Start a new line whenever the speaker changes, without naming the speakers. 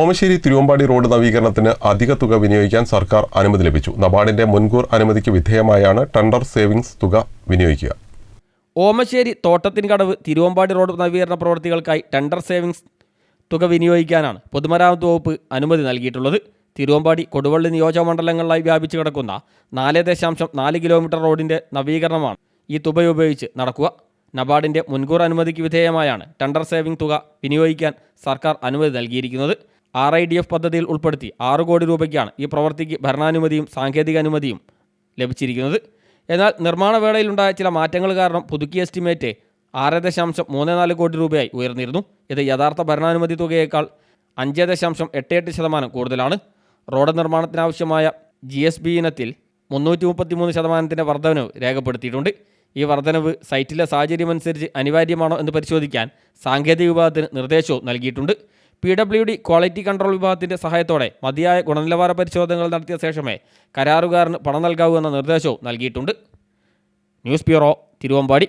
Omassery Thiruvambady road നവീകരണത്തിന് അധിക തുക വിനിയോഗിക്കാൻ സർക്കാർ അനുമതി ലഭിച്ചു. നബാർഡിന്റെ മുൻകൂർ അനുമതിക്ക് വിധേയമായാണ് ടെൻഡർ സേവിങ്സ് തുക വിനിയോഗിക്കുക.
ഓമശ്ശേരി തോട്ടത്തിൻകടവ് തിരുവമ്പാടി റോഡ് നവീകരണ പ്രവൃത്തികൾക്കായി ടെൻഡർ സേവിങ്സ് തുക വിനിയോഗിക്കാനാണ് പൊതുമരാമത്ത് വകുപ്പ് അനുമതി നൽകിയിട്ടുള്ളത്. തിരുവമ്പാടി കൊടുവള്ളി നിയോജകമണ്ഡലങ്ങളിലായി വ്യാപിച്ചു കിടക്കുന്ന നാല് ദശാംശം നാല് കിലോമീറ്റർ റോഡിന്റെ നവീകരണമാണ് ഈ തുക ഉപയോഗിച്ച് നടക്കുക. നബാർഡിന്റെ മുൻകൂർ അനുമതിക്ക് വിധേയമായാണ് ടെൻഡർ സേവിംഗ് തുക വിനിയോഗിക്കാൻ സർക്കാർ അനുമതി നൽകിയിരിക്കുന്നത്. ആർ ഐ ഡി എഫ് പദ്ധതിയിൽ ഉൾപ്പെടുത്തി ആറ് കോടി രൂപയ്ക്കാണ് ഈ പ്രവൃത്തിക്ക് ഭരണാനുമതിയും സാങ്കേതിക അനുമതിയും ലഭിച്ചിരിക്കുന്നത്. എന്നാൽ നിർമ്മാണ വേളയിലുണ്ടായ ചില മാറ്റങ്ങൾ കാരണം പുതുക്കിയ എസ്റ്റിമേറ്റ് ആറ് ദശാംശം മൂന്ന് നാല് കോടി രൂപയായി ഉയർന്നിരുന്നു. ഇത് യഥാർത്ഥ ഭരണാനുമതി തുകയേക്കാൾ അഞ്ച് ദശാംശം എട്ട് എട്ട് ശതമാനം കൂടുതലാണ്. റോഡ് നിർമ്മാണത്തിനാവശ്യമായ ജി എസ് ബി ഇനത്തിൽ മുന്നൂറ്റി മുപ്പത്തി മൂന്ന് ശതമാനത്തിന്റെ വർധനവ് രേഖപ്പെടുത്തിയിട്ടുണ്ട്. ഈ വർധനവ് സൈറ്റിലെ സാഹചര്യമനുസരിച്ച് അനിവാര്യമാണോ എന്ന് പരിശോധിക്കാൻ സാങ്കേതിക വിഭാഗത്തിന് നിർദ്ദേശവും നൽകിയിട്ടുണ്ട്. P W D quality control വിഭാഗത്തിന്റെ സഹായത്തോടെ മതിയായ ഗുണനിലവാര പരിശോധനകൾ നടത്തിയ ശേഷമേ കരാറുകാരന് പണം നൽകാവൂ എന്ന നിർദ്ദേശവും നൽകിയിട്ടുണ്ട്. News bureau Thiruvambady.